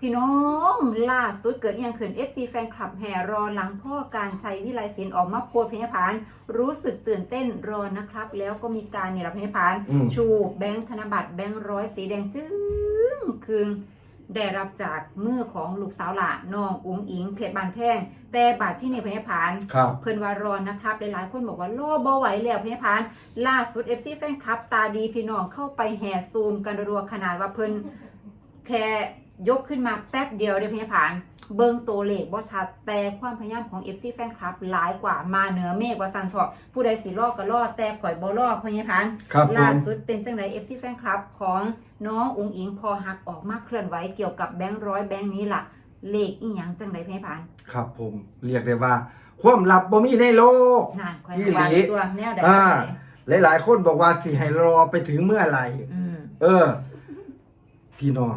พี่น้องล่าสุดเกิดอหยังขึ้น FC แฟนคลับแห่รอหลังพ่อการชัยวิไลศิลป์ออกมาโพสต์พยาพาน รู้สึกตื่นเต้นรอนะครับ แล้วก็มีการเนี่ยรับพยาพาน อืม ชูแบงค์ธนบัตรแบงค์ร้อยสีแดงจึ้งคืนได้รับจากมือของลูกสาวหละน้องอุ๋งอิง เพชรบานแพงแต่บัตรที่นี่พยาพาน ครับ เพิ่นว่ารอนะครับหลายๆคนบอกว่ารอบ่ไหวแล้วพยาพาน ล่าสุด FC แฟนคลับตาดีพี่น้องเข้าไปแห่ซูมกันรัวๆขนาดว่าเพิ่นแค่ ยกขึ้นมาแป๊บเดียวเดียวพยาพานเบิ่งตัวเลขบ่ชัดแต่ความพยายามของ FC แฟนคลับ หลายกว่ามาเหนือเมฆว่าซันเถาะผู้ใดสิรอก็รอแต่ข่อยบ่รอพยาพานครับผล่ามสุดเป็นจังได FC แฟนคลับของน้องอุงอิงพอหักออกมาเคลื่อนไหวเกี่ยวกับแบงค์ร้อยแบงค์นี้ล่ะ เลขอีหยังจังไดพยาพานครับผมเรียกได้ว่า ความลับบ่มีในโลกนั่นข่อยอีว่าหลีตัวแนวใดอ่าแนวใดหลาย ๆ คนบอกว่าสิให้รอไปถึงเมื่อไหร่ อืม เออ พี่น้อง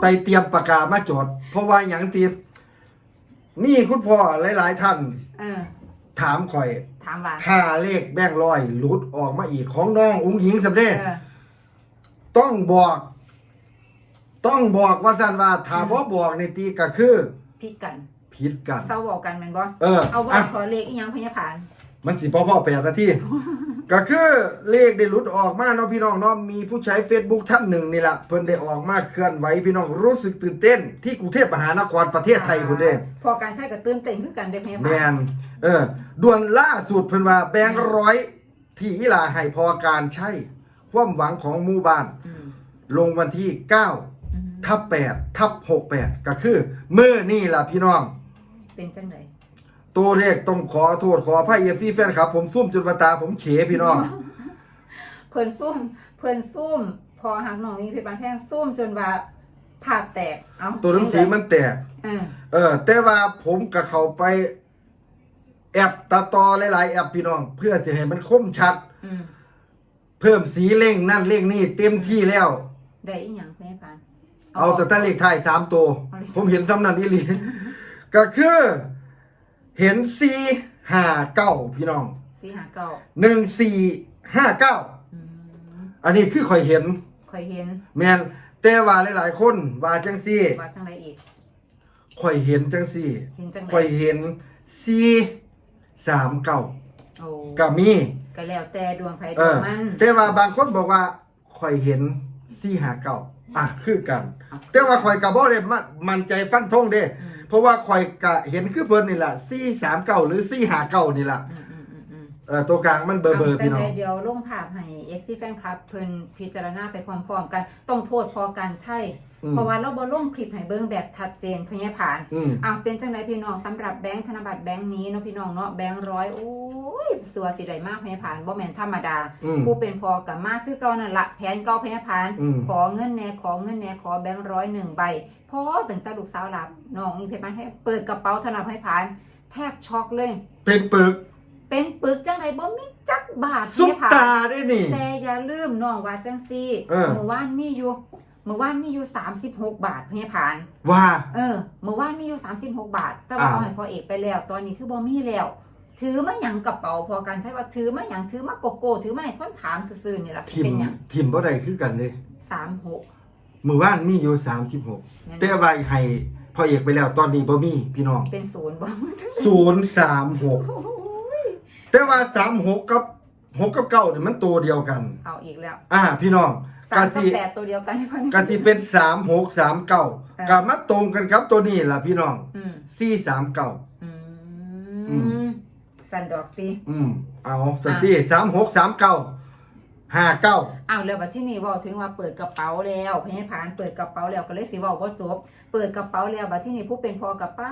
ไปเตรียมปากกามาจด เพราะว่าอย่างตีนี่คุณพ่อหลาย ๆ ท่าน เออ ถามข่อยถามว่าถ้าเลขแบงค์ร้อยหลุดออกมาอีกของน้องอุ้งหิงสำเร็จเออ ต้องบอก ต้องบอกว่าสันว่าถ้าอืมบ่บอกในตีก็คือพิดกันผิดกัน เศร้าบอกกันแม่นบ่เออเอาว่าอะ ขอเลขอีหยังพยาพาน มันสิพ่อพ่อแปดนาที ก็คือเลขได้หลุดออกมาเนาะพี่น้องเนาะมีผู้ใช้ Facebook ท่านหนึ่งนี่แหละเพิ่นได้ออกมาเคลื่อนไหวพี่น้องรู้สึกตื่นเต้น ที่กรุงเทพมหานครประเทศไทยพุ่นเด้ พอการใช้กับตื่นเต้นคือกันเด้พยาแมพานนเออด่วนล่าสุดเพิ่นว่าแบงค์ร้อย ที่อีหลาให้พอการใช้ความหวังของหมู่บ้าน อืมลงวันที่9อืมทับ8ทับ68 ก็คือ มื้อนี่ล่ะพี่น้อง เป็นจังได ตัวเลขต้องขอโทษขออภัยเอฟซีแฟนครับผมซุ่มจนวาตาผมเขพี่น้อง เพิ่นซุ่มเพิ่นซุ่ม พอหักน้องมีเพชรบานแพงซุ่มจนว่าภาพแตกเอ้าตัวหนังสือมันแตก เออเออ แต่ว่าผมกับเขาไป แอปตัดต่อหลายๆแอปพี่น้อง เพื่อสิให้มันคมชัด อืมเพิ่มสีเร่งนั่นเร่งนี่เต็มที่แล้ว ได้อีหยังพยาพานเอาแต่ตั้งเลขท้ายสามตัวเอาเลขผมเห็นซ้ำนั่นอีหลี ก็คือ เห็นสี่ห้าเก้าพี่น้องสี่หาเก้าหนึ่งสี่ห้าเก้าอืมอันนี้คือข่อยเห็น ข่อยเห็นแมนแต่ว่าหลายๆ คนว่าจังซี่ว่าจังไดอีก ข่อยเห็นจังซี่เห็นจังไดข่อยเห็นสี่สามเก้าโอ้ก็มี ก็แล้วแต่ดวงไผดเอวงอมันแต่ว่าบางคนบอกว่าข่อยเห็นสี่หาเก้าอะคือกันเอาแต่ว่าข่อยกับบ่ได้มันมันใจฟันธงเด้ อืม เพราะว่าคอยกะเห็นคือเพิ่นนี่แหละซี่สามเก้าหรือซี่หาเก้านี่แหละ เออตัวกลางมันเบอร์เบอร์าพี่น้องจัใดเดี๋ยวลงภาพให้ FC แฟนคลับเพิ่นพิจารณาไปพร้อมๆกัน ต้องโทษพอการใช่อืมเพราะว่าเราบ่ลงคลิปให้เบิ่งแบบชัดเจนพยาผานอืมอะเป็นจังไดพี่น้องสำหรับแบงค์ธนบัตรแบงค์นี้เนาะพี่น้องเนาะแบงค์ร้อยโอ้ยสัวสิได้มากพยาผานบ่แม่นธรรมดาอืมผู้เป็นพอกับมากคือเก่านั่นละแผนเก่าพยาผานอืมขอเงินแหน่ขอเงินแหน่ขอแบงค์ร้อยหนึ่งใบพอตั้งแต่ลูกสาวหลับน้องอีเพชรบ้านให้เปิดกระเป๋าธนบัตรพยาผาน แทบช็อกเลย เป็นปึก เป็นปึกจังไดบ่มีจักบาทซุปพยผนตาได้นี่ แต่อย่าลืมน้องว่าจังซี่เออ เมื่อวานมีอยู่เมื่อวานมีอยู่ 36 บาทพยาผาน ว่า เออเมื่อวานมีอยู่ 36 บาท แต่ว่าอ่า เอาให้พอเอกไปแล้ว ตอนนี้คือบ่มีแล้ว ถือมาหยังกระเป๋าพอกันใช่ว่าถือมาหยังถือมาโกโก้ถือมาให้คนถามซื่อๆนี่ล่ะสิทิมเป็นหยังทิมบ่ได้คือกันเด้36มือว่านมีอยู่สามสิบหกแม่นแต่ว่าให้พ่อเอกไปแล้วตอนนี้บ่มีพี่น้องเป็นศูนย์บ่ ศูนย์สามหก แต่ว่าสามหกกับหกกับเก้าเนี่ยมันตัวเดียวกัน เอาอีกแล้วอ่า พี่น้องสากะมกับสิแปดตัวเดียวกันที่เพิ่นกะสิเป็นสามหกสามเก้าเออกะมาตรงกันครับตัวนี้ล่ะพี่น้องอืมสี่สามเก้าอือืมสันดอกตีอืมเอาสันที่สามหกสามเก้าห้าเก้าอ้าวแล้วบัดที่นี่เว้าถึงว่าเปิดกระเป๋าแล้วพยาผานเปิดกระเป๋าแล้วก็เลยสิเว้าบ่จบเปิดกระเป๋าแล้วบัดที่นี่ผู้เป็นพ่อกับป้า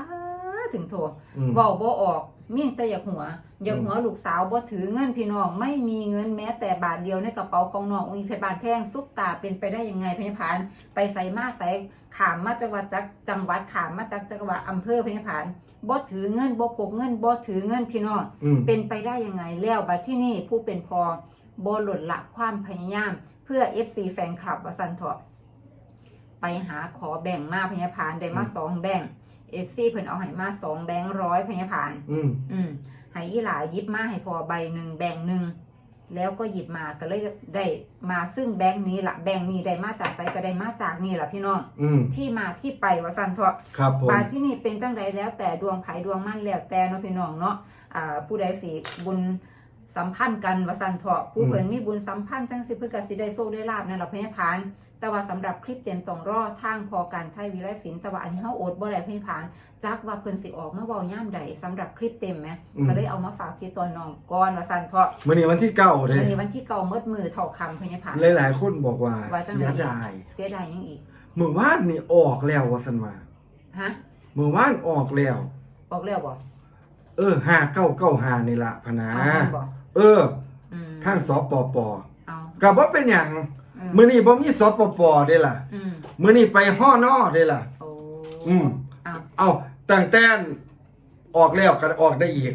ถึงโทอืมเว้าบ่ออก มีแต่อยากหัว อยากอืมหัวลูกสาวบ่ถือเงินพี่น้อง ไม่มีเงินแม้แต่บาทเดียวในกระเป๋าของน้องอุ้งอิงเพชรบานแพงซุปตาเป็นไปได้ยังไงพยาผาน ไปใส่มาใส่ขามมาจังหวัดจักจังหวัดขามมาจากจังหวัดอำเภอพยาผานบ่ถือเงินบ่พกเงินบ่ถือเงินพี่น้องอืมเป็นไปได้ยังไงแล้วบัดที่นี่ผู้เป็นพอโบหล่นละความพยายาม เพื่อ FC แฟนคลับวสันเถาะไปหาขอแบ่งมาพยาพานได้มาอืมสองแบ่ง FC เพิ่นเอาให้มาสองแบงค์ร้อยพยาพาน อืมอืมให้อีหลายิบมาให้พอใบหนึ่งแบ่งหนึ่งแล้วก็หยิบมาก็เลยได้มาซึ่งแบงค์นี้ละแบงค์นี้ได้มาจากไสก็ได้มาจากนี่ละพี่น้อง อืมที่มาที่ไปว่าสันเถาะครับผมบาทที่นี่เป็นจังใดแล้วแต่ดวงไผดวงมั่นแล้วแต่เนาะพี่น้องเนาะอ่าผู้ใดสิบุญ สัมพันธ์กันว่าสันเถาะผู้เพิ่นมีบุญสัมพันธ์จังสิเพื่อก็สิได้โชคได้ลาบนั่นล่ะพญพาน แต่ว่าสำหรับคลิปเต็มต้องรอทางพอการใช้วิไลศิลป์แต่ว่าอันนี้เฮาโอดบ่ได้พญพานจักว่าเพิ่นสิออกมาเว้าย่ามใดสำหรับคลิปเต็มแหมก็เลยเอามาฝากพี่ตอนน้องก่อนว่าสันเถาะมื้อนี้วันที่เก้าเด้วันนี้วันที่เก่าเมดมือเท่าคำพญพาน หลายๆคนบอกว่าว่าจังเสีไดยดายเสียดายยังอีกมื้อวานนี่ออกแล้วว่าซั่นว่าฮะมื้อวานออกแล้ว ออกแล้วบ่ เออ5995นี่ล่ะพะนะเอาแม่นบ่ เอออืมทางสปปเอาก็บ่เป็นหยังอืมมื้อนี้บ่มีสปปเด้ล่ะอืมมื้อนี้ไปฮ้อนอเด้ล่ะ โอ้อืม เอาเอาตั้งแต่ออกแล้วก็ออกได้อีก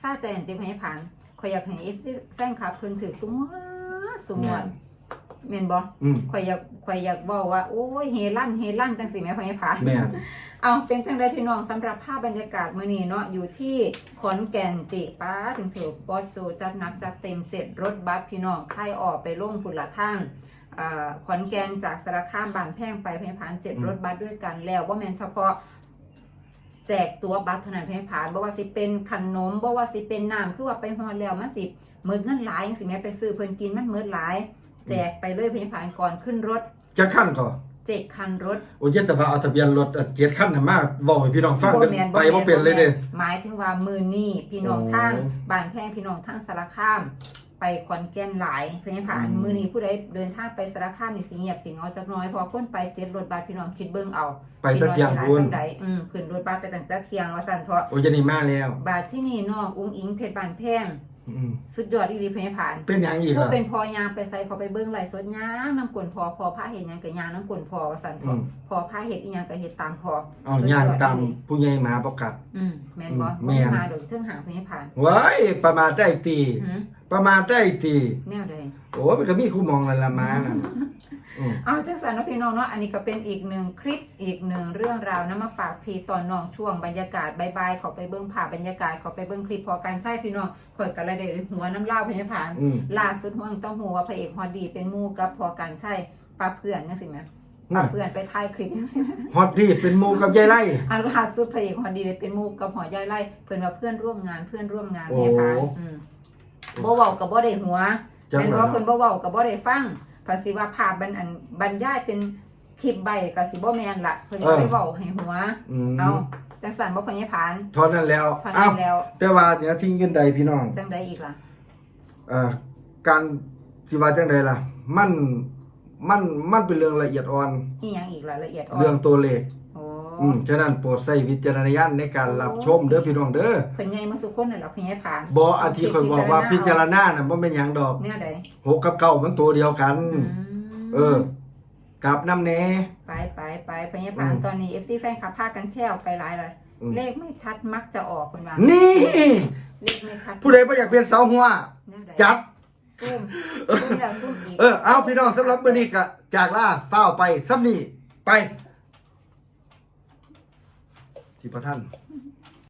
ซาใจอันติพญพานข่อยอยากให้ FC แฟนคลับเพิ่นถือสุงวดสุงวด แม่นบ่อืมข่อยอยากข่อยอยากเว้าว่าโอ้ยเฮลั่นเฮลั่นจังสิแม่พญพานแม่น เอาเป็นจังไดพี่น้องสำหรับภาพบรรยากาศมื้อนี้เนาะอยู่ที่ขอนแก่นติป้าถึงเถอะบอสโจจัดหนักจัดเต็มเจ็ดรถบัสพี่น้องค่ายออกไปลงพุ่นละทางอ่าขอนแก่นจากสารคามบานแพงไปพญพานเจ็ดอืม รถบัสด้วยกันแล้วว่าแม่นเฉพาะ แจกตัวบัตรเท่านั้นเพียงผ่านบ่ว่าสิเป็นขนมบ่ว่าสิเป็นน้ำคือว่าไปฮอดแล้วมันสิเมิดเงินหลายจังสิแม่ไปซื้อเพิ่นกินมันเมิดหลาย แจกไปเลยเพียงผ่านก่อนขึ้นรถจะขั้นก่อนเจ็ดคันรถ โอ้ยเยสว่าเอาทะเบียนรถอันเกียรติขั้นน่ะมาเว้าให้พี่น้องฟังกันแม่นไปบ่เป็นเลยเด้หมายถึงว่ามือนี่พี่น้องโอ้ทางบ้านแพงพี่น้องทางสารคาม ไปขอนแก่นหลายเพียงผ่านอืมมือนี้ผู้ใดเดินทางไปสารคามนี่สิเงียบสิเหงาจักหน้อยเพอคนไปเจ็ดรถบัสพี่น้องคิดเบิ่งเอาไปตะเกียงสิน้อบุญสิหลาสักใดอืมขึ้นรถบัสไปตั้งแต่เที่ยงว่าซั่นเถาะโอ้ยจะนี่มาแล้วบาทที่นี่น้องอุ้งอิงเพชรบานแพง อืมสุดยอดอีหลีพญผ่านเป็นหยังอีกผู้ล่ะเป็นพอยางไปใส่เขาไปเบิ้งไหลฟ์สดยางน้ำกลนพอพอผ้าเห็ดหยังกับยางน้ำกลนพอว่าสันทอือมพอผ้าเห็ดอีหยังกับเห็ดตามพอเอาสุดย่างยอดตามอีหลีผู้ใหญ่หมาประกัด อืมแมนบออืมแม่น มาโดยเชื่องหางพญผ่านไว้ประมาทได้ตี หืมประมาทได้ตี แนวใดโอ้ยมันก็มีคู่มองนั่นละมานั่นอืม เอาจังสันเนาะพี่น้องเนาะอันนี้ก็เป็นอีกหนึ่งคลิปอีกหนึ่งเรื่องราวนะมาฝากพี่ตอนน้องช่วงบรรยากาศบายบายขอไปเบิ้งผ่าพบรรยากาศขอไปเบิ้งคลิปพอการใช่พี่น้องคอยกันเลยเดหัวน้ำเล่าพญผ่านอืมล่าสุดห่วงต้องหัวาพระเอกฮอดดีเป็นหมู่กับพอกันใช่ปลาเพื่อนจังสิแม่ปลาเพื่อนไปถ่ายคลิปจังสิแม่ฮอตดีเป็นหมูกับยายไล่อันล่าสุดพระเอกฮอดดีเลยเป็นหมู่กับหอยายไล่เพิ่นว่าเพื่อนร่วมงานเพื่อนร่วมงานโอ้แม่พานอืมบ่เว้ากับบ่ได้หัวจังแม่นหวะว่าเพิ่นเนาะบ่เว้ากับบ่ได้ฟัง ภาษีว่าภาพบรรอันบรรยายเป็นคลิปใบก็สิบ่แม่นละเพิ่นก็ได้เว้าให้หัวอืมเอาจังสันบ่พญพานเท่านั้นแล้วเท่าอ้านั้วนแล้ว แต่ว่าเดี๋ยวทิ้งกันใดพี่น้อง จังใดอีกล่ะ เอ่อการสิว่าจังใดล่ะ มันมันมันเป็นเรื่องละเอียดอ่อน อีหยังอีกล่ะละเอียดอ่อนเรื่องตัวเลขโอ้อืมฉะนั้นโปรดใช้วิจารณญาณในการรับชมเด้อพี่น้องเด้อเพิ่นใหญ่มาสุคนน่ะล่ะพญพานบ่อาทิค่อยบอกว่าพิจารณาน่ะบ่เป็นหยังดอกแนวใดหกกับเก้ามันตัวเดียวกันอืมเออกับน้ำแหน่ไปไปไปพญพานอืมตอนนี้ FC แฟนคลับพากันแช่ออกไปหลายเลยอืมเลขไม่ชัดมักจะออกคนว่านี่ เลขไม่ชัดผู้ใดบ่อยากเป็นสาวหัวแนวใดจัดซุ่มซุ่มแล้วซุ่มอีกเออเอาพี่น้องสำหรับมื้อนี้ก็จากลาเฝ้าวไปซ้ำนี้ไป ที่พระท่าน